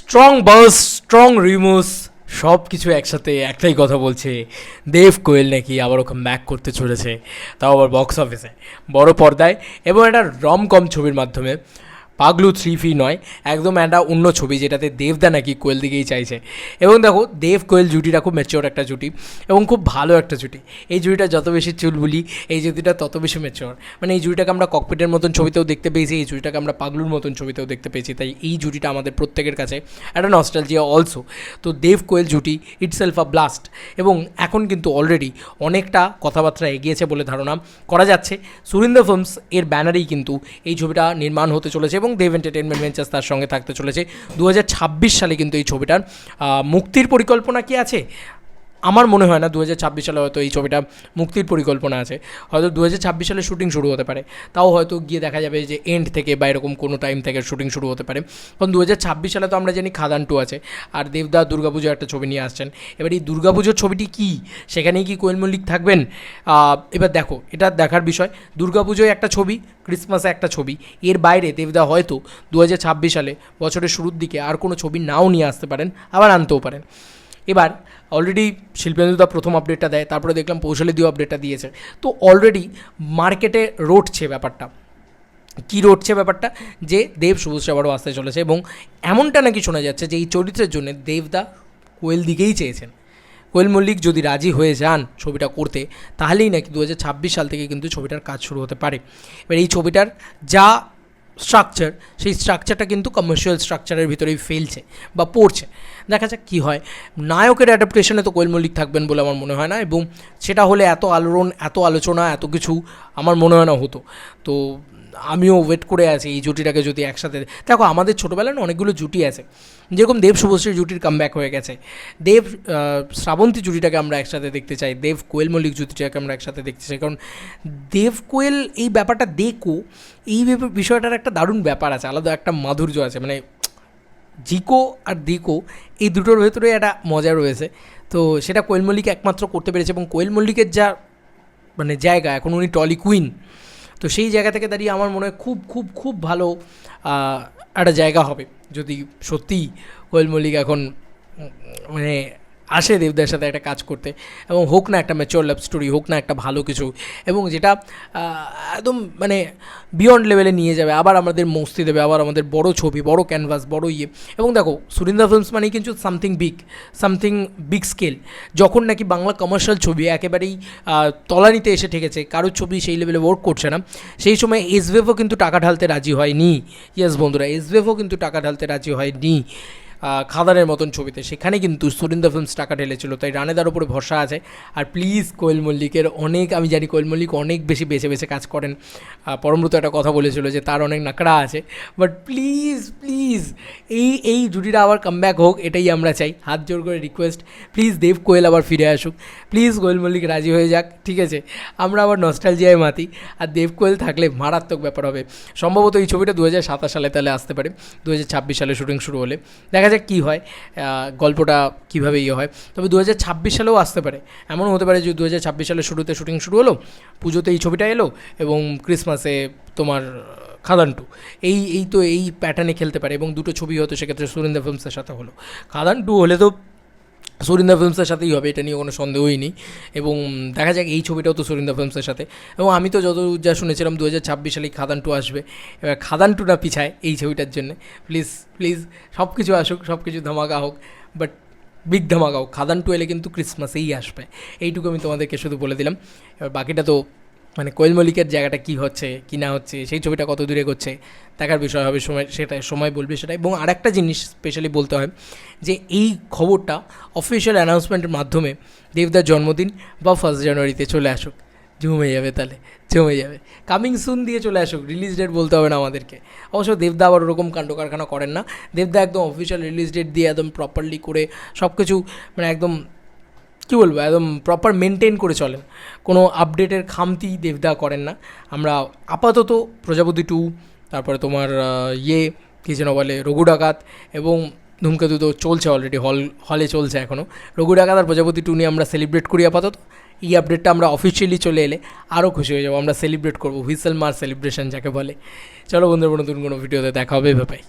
Strong বাস strong রিমোস সব কিছু একসাথে একটাই কথা বলছে। দেব কোয়েল নাকি আবার ওকে ম্যাক করতে চলেছে, তাও আবার বক্স অফিসে বড় পর্দায় এবং একটা রম কম ছবির মাধ্যমে। পাগলু থ্রি ফি নয়, একদম একটা অন্য ছবি যেটাতে দেবদা নাকি কোয়েল দিকেই চাইছে। এবং দেখো, দেব কোয়েল জুটিটা খুব ম্যাচিওর একটা জুটি এবং খুব ভালো একটা জুটি। এই জুটিটা যত বেশি চুল চুলবুলি, এই জুটিটা তত বেশি ম্যাচিওর মানে এই জুটিটাকে আমরা ককপিটের মতন ছবিতেও দেখতে পেয়েছি, এই জুটিটাকে আমরা পাগলুর মতন ছবিতেও দেখতে পেয়েছি। তাই এই জুটিটা আমাদের প্রত্যেকের কাছে একটা নস্টালজিয়া অলসো তো দেব কোয়েল জুটি ইটসেলফ আ ব্লাস্ট এবং এখন কিন্তু অলরেডি অনেকটা কথাবার্তা এগিয়েছে বলে ধারণা করা যাচ্ছে। সুরিন্দর ফিল্মস এর ব্যানারেই কিন্তু এই ছবিটা নির্মাণ হতে চলেছে এবং দেব এন্টারটেনমেন্ট ভেঞ্চার্স তার সঙ্গে থাকতে চলেছে। দু হাজার ছাব্বিশ সালে কিন্তু এই ছবিটার মুক্তির পরিকল্পনা কি আছে? আমার মনে হয় না দু হাজার ছাব্বিশ সালে হয়তো এই ছবিটা মুক্তির পরিকল্পনা আছে। হয়তো দু হাজার ছাব্বিশ সালে শুটিং শুরু হতে পারে। তাও হয়তো গিয়ে দেখা যাবে যে এন্ড থেকে বা এরকম কোনো টাইম থেকে শুটিং শুরু হতে পারে। কারণ দু হাজার ছাব্বিশ সালে তো আমরা জানি খাদান টু আছে। আর দেবদা দুর্গাপুজো একটা ছবি নিয়ে আসছেন। এবার এই দুর্গাপুজোর ছবিটি কি? সেখানেই কি কোয়েল মল্লিক থাকবেন? এবার দেখো, এটা দেখার বিষয়। দুর্গাপুজোয় একটা ছবি, ক্রিসমাসে একটা ছবি। এর বাইরে দেবদা হয়তো দু হাজার ছাব্বিশ সালে বছরের শুরুর দিকে আর কোনো ছবি নাও নিয়ে আসতে পারেন, আবার আনতেও পারেন। এবার অলরেডি শিল্পেন্দুদা প্রথম আপডেটটা দেয়, তারপরে দেখলাম পৌশালী দিও আপডেটটা দিয়েছে। তো অলরেডি মার্কেটে রটছে ব্যাপারটা। কী রটছে ব্যাপারটা? যে দেব সবুজ আবারও আসতে চলেছে এবং এমনটা নাকি শোনা যাচ্ছে যে এই চরিত্রের জন্য দেবদা কোয়েল দিকেই চেয়েছেন। কোয়েল মল্লিক যদি রাজি হয়ে যান ছবিটা করতে, তাহলেই নাকি দু হাজার ছাব্বিশ সাল থেকে কিন্তু ছবিটার কাজ শুরু হতে পারে। এবার এই ছবিটার যা স্ট্রাকচার সেই স্ট্রাকচারটা কিন্তু কমার্শিয়াল স্ট্রাকচারের ভিতরেই ফেলছে বা পড়ছে। দেখা যাক কী হয়। নায়কের অ্যাডাপ্টেশনে তো কোয়েল মল্লিক থাকবেন বলে আমার মনে হয় না এবং সেটা হলে এত আলোড়ন, এত আলোচনা, এত কিছু আমার মনে হয় না হতো। তো আমিও ওয়েট করে আছি এই জুটিটাকে যদি একসাথে দেখো আমাদের ছোটোবেলায় না অনেকগুলো জুটি আছে। যেরকম দেব শুভশ্রী জুটির কামব্যাক হয়ে গেছে। দেব শ্রাবন্তী জুটিটাকে আমরা একসাথে দেখতে চাই, দেব কোয়েল মল্লিক জুটিটাকে আমরা একসাথে দেখতে চাই। কারণ দেব কোয়েল এই ব্যাপারটা দেখো, এই বিষয়টার একটা দারুণ ব্যাপার আছে, আলাদা একটা মাধুর্য আছে। মানে জিকো আর দিকো এই দুটোর ভেতরে একটা মজা রয়েছে। তো সেটা কোয়েল মল্লিক একমাত্র করতে পেরেছে এবং কোয়েল মল্লিকের যা মানে জায়গা, এখন উনি টলি কুইন তো সেই জায়গা থেকে দাঁড়িয়ে আমার মনে হয় খুব খুব খুব ভালো একটা জায়গা হবে। যদি সত্যিই কোয়েল মল্লিক এখন মানে আসে দেবদার সাথে একটা কাজ করতে। এবং হোক না একটা ম্যাচিওর লাভ স্টোরি হোক না একটা ভালো কিছু, এবং যেটা একদম মানে বিয়ন্ড লেভেলে নিয়ে যাবে। আবার আমাদের মস্তি দেবে, আবার আমাদের বড় ছবি, বড় ক্যানভাস বড় ইয়ে। এবং দেখো সুরিন্দা ফিল্মস মানেই কিন্তু something big something big scale যখন নাকি বাংলা কমার্শিয়াল ছবি একেবারেই তলানিতে এসে ঠেকেছে, কারোর ছবি সেই লেভেলে ওয়ার্ক করছে না, সেই সময় এসভেভও কিন্তু টাকা ঢালতে রাজি হয়নি। ইয়েস বন্ধুরা এসভেভও কিন্তু টাকা ঢালতে রাজি হয়নি। খাদানের মতন ছবিতে। সেখানে কিন্তু সুরিন্দা ফিল্মস টাকা ঢেলেছিল, তাই রানেদার উপরে ভরসা আছে। আর প্লিজ কোয়েল মল্লিকের অনেক, আমি জানি কোয়েল মল্লিক অনেক বেশি বেছে বেছে কাজ করেন। পরমব্রত একটা কথা বলেছিল যে তার অনেক নাকড়া আছে। বাট প্লিজ প্লিজ এই এই জুটিটা আবার কামব্যাক হোক, এটাই আমরা চাই। হাত জোর করে রিকোয়েস্ট প্লিজ দেব কোয়েল আবার ফিরে আসুক। প্লিজ কোয়েল মল্লিক রাজি হয়ে যাক, ঠিক আছে? আমরা আবার নস্টালজিয়ায় মাতি, আর দেব কোয়েল থাকলে মারাত্মক ব্যাপার হবে। সম্ভবত এই ছবিটা দু হাজার সাতাশ সালে তাহলে আসতে পারে দু হাজার ছাব্বিশ সালে শুটিং শুরু হলে। দেখা যাক কী হয়? গল্পটা কীভাবে ইয়ে হয়? তবে দু হাজার ছাব্বিশ সালেও আসতে পারে। এমনও হতে পারে যে দু হাজার ছাব্বিশ সালে শুরুতে শুটিং শুরু হলো পুজোতে এই ছবিটা এলো এবং ক্রিসমাসে তোমার খাদান টু এই এই তো এই প্যাটার্নে খেলতে পারে এবং দুটো ছবি হয়তো সেক্ষেত্রে সুরিন্দা ফিল্মসের সাথে হলো। খাদান টু হলে তো সুরিন্দা ফিল্মসের সাথেই হবে এটা নিয়ে কোনো সন্দেহই নেই। এবং দেখা যাক এই ছবিটাও তো সুরিন্দা ফিল্মসের সাথে। এবং আমি তো যত যা শুনেছিলাম দু হাজার ছাব্বিশ সালে খাদান টু আসবে। এবার খাদান টু না পিছায় এই ছবিটার জন্য। প্লিজ প্লিজ সব কিছু আসুক সব কিছু ধামাকা হোক, বাট বিগ ধামাকা হোক। খাদান টু এলে কিন্তু ক্রিসমাসেই আসবে। এইটুকু আমি তোমাদেরকে শুধু বলে দিলাম। এবার বাকিটা তো মানে কোয়েল মল্লিকের জায়গাটা কী হচ্ছে, কি না হচ্ছে, সেই ছবিটা কত দূরে করছে দেখার বিষয় হবে, সময়, সেটা, সময় বলবে সেটা এবং আরেকটা জিনিস স্পেশালি বলতে হয় যে এই খবরটা অফিসিয়াল অ্যানাউন্সমেন্টের মাধ্যমে দেবদার জন্মদিন বা ফার্স্ট জানুয়ারিতে চলে আসুক। জমে যাবে তাহলে জমে যাবে। কামিং সুন দিয়ে চলে আসুক রিলিজ ডেট বলতে হবে না আমাদেরকে। অবশ্য দেবদা আবার ওরকম কাণ্ড কারখানা করেন না। দেবদা একদম অফিসিয়াল রিলিজ ডেট দিয়ে একদম প্রপারলি করে সব কিছু মানে একদম কী বলব, একদম প্রপার মেনটেন করে চলেন। কোনো আপডেটের খামতি দেবদা করেন না। আমরা আপাতত প্রজাপতি টু তারপরে তোমার ইয়ে কী যেন বলে, রঘু ডাকাত এবং ধূমকেতু তো চলছে অলরেডি হল হলে চলছে এখনও রঘু ডাকাত আর প্রজাপতি টু নিয়ে আমরা সেলিব্রেট করি আপাতত। এই আপডেটটা আমরা অফিসিয়ালি চলে এলে আরও খুশি হয়ে যাব। আমরা সেলিব্রেট করব, হুইসেল মার সেলিব্রেশন যাকে বলে। চলো বন্ধুরা, নতুন কোনো ভিডিওতে দেখা হবে ভাই